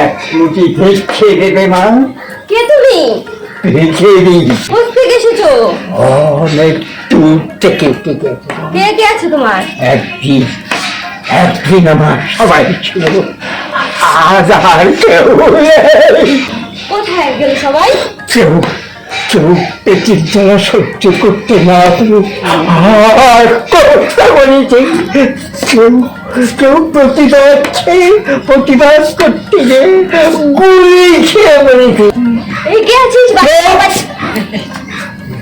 এক রুটি খেয়ে দেবে মা। কে তুমি? দিই থেকে এসেছ? অনেক দূর থেকে কে কে আছে তোমার? একদিন একদিন আমার সবাই ছিল। আজ আর কেউ কোথায় গেল সবাই? কেউ কেউ পেটের জ্বালা সহ্য করতে না আর বলেছে কেউ প্রতিবাদ প্রতিবাদ করতে গিয়ে গুলি খেয়ে এই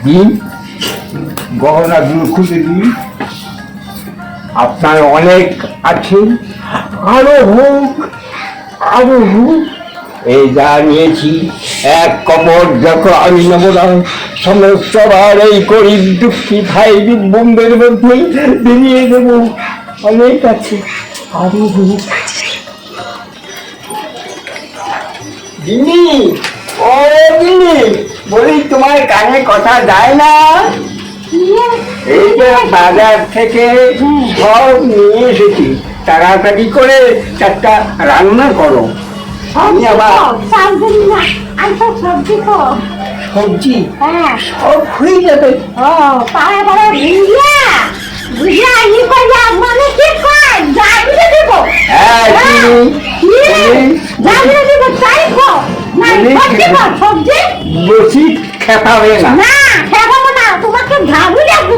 দিন গহনাগুলো খুলে দিন। আপনার অনেক আছে। আরও হোক আরও হোক। এই যা নিয়েছি এক কপর দেখো আমি নেব না। সমস্ত আর এই গরিব দুঃখী ভাই বোনদের মধ্যে বেরিয়ে দেবো। অনেক আছে আরও দিনি ও দিনি বলি তোমার কানে কথা যায় না? এই যে বাজার থেকে সব নিয়ে এসেছি। তাড়াতাড়ি করে একটা রান্না করো। আমি আবার আমি তো সবজি খাও সবজি? হ্যাঁ। সব হয়ে যাবে। ও পাড়া পাড়া ভুজিয়া ভুজিয়া ই করে মানে কি কয় যাবি দেব। হ্যাঁ দিনি যাবি দেব তাই খো না সবজি খাও সবজি? বেশি খেপাবে না। না খাব না তোমাকে ঝাড়ু লাগবে